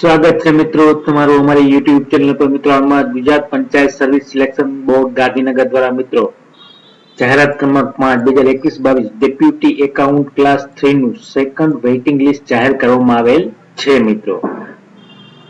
સ્વાગત છે મિત્રો તમારું અમારી યુટ્યુબ ચેનલ પર મિત્રો, આમાં Gujarat panchayat service selection board Gandhinagar દ્વારા મિત્રો. જાહેરાત ક્રમાંક પાંચ, બે હજાર એકવીસ બાવીસ ડેપ્યુટી એકાઉન્ટ ક્લાસ થ્રી નું સેકન્ડ વેઇટિંગ લિસ્ટ જાહેર કરવામાં આવેલ છે મિત્રો.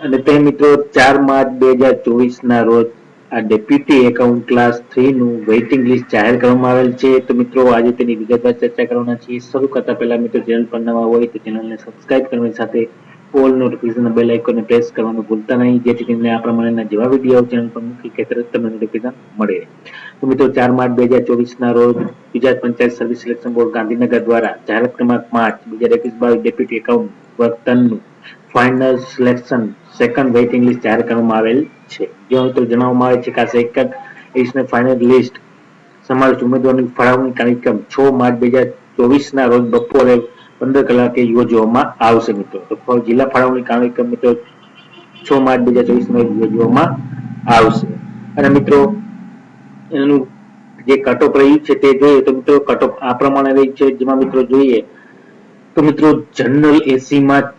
અને તે મિત્રો ચાર માર્ચ બે હજાર ચોવીસ ના રોજ આ ડેપ્યુટી એકાઉન્ટ ક્લાસ થ્રી નું વેઇટિંગ લિસ્ટ જાહેર કરવામાં આવેલ છે. તો મિત્રો, આજે તેની વિગતવાર ચર્ચા કરવાના છીએ. શરૂ કરતા પહેલા મિત્રો, ચેનલ પર નવા હોય તો ચેનલને સબસ્ક્રાઇબ કરવાની સાથે ઓલ નોટિફિકેશન બેલ આઇકોનને પ્રેસ કરવાનું ભૂલતા નહીં. જેથી કરીને આ પ્રમાણેના જેવા વીડિયો ચેનલ પર મૂકી કે તરત તમને નોટિફિકેશન મળે તો મિત્રો, ચાર માર્ચ બે હજાર ચોવીસ ના રોજ Gujarat panchayat service selection board Gandhinagar દ્વારા જાહેરાત ક્રમાંક પાંચ બે હજાર એકવીસ બાવીસ ડેપ્યુટી એકાઉન્ટ વર્તનનું final selection second waiting list જાહેર કરવામાં આવેલ છે. જે મિત્રો જણાવવામાં આવે છે કે આ સેકન્ડ લિસ્ટને ફાઇનલ લિસ્ટ સમાવેશ ઉમેદવારની ફાળવણી કાર્યક્રમ છ માર્ચ બે હજાર ચોવીસના રોજ બપોરે પંદર કલાકે યોજવામાં આવશે મિત્રો. તો જિલ્લા ફાળવણી કાર્યક્રમ મિત્રો છ માર્ચ બે હજાર ચોવીસ યોજવામાં આવશે. અને મિત્રો, એનું જે કટઓફ રહ્યું છે તે જોઈએ તો મિત્રો કટઓફ આ પ્રમાણે રહી છે. જેમાં મિત્રો જોઈએ તો મિત્રો, જનરલ એસી માં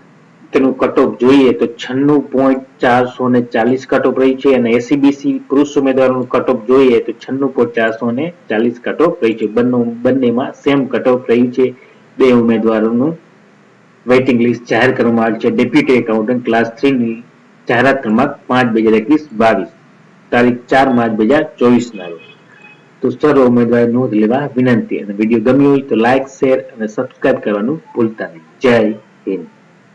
તેનું કટઓફ જોઈએ તો છન્નું પોઈન્ટ ચારસો ને ચાલીસ કટઓફ રહી છે. અને એસીબીસી પુરુષ ઉમેદવારોનું કટઓફ જોઈએ તો છન્નું પોઈન્ટ ચારસો ને ચાલીસ કટઓફ રહી છે. બંને, બંનેમાં સેમ કટઓફ રહી છે. બે ઉમેદવારોનું વેઇટિંગ લિસ્ટ જાહેર કરવામાં આવી છે. ડેપ્યુટી એકાઉન્ટન્ટ ક્લાસ થ્રીની જાહેરાત ક્રમાંક પાંચ બે હજાર એકવીસ બાવીસ, તારીખ ચાર માર્ચ બે હજાર ચોવીસ ના રોજ. તો સર્વ ઉમેદવારી નોંધ લેવા વિનંતી. અને વીડિયો ગમ્યો હોય તો લાઇક શેર અને સબસ્ક્રાઇબ કરવાનું ભૂલતા નહીં. જય હિન્દ.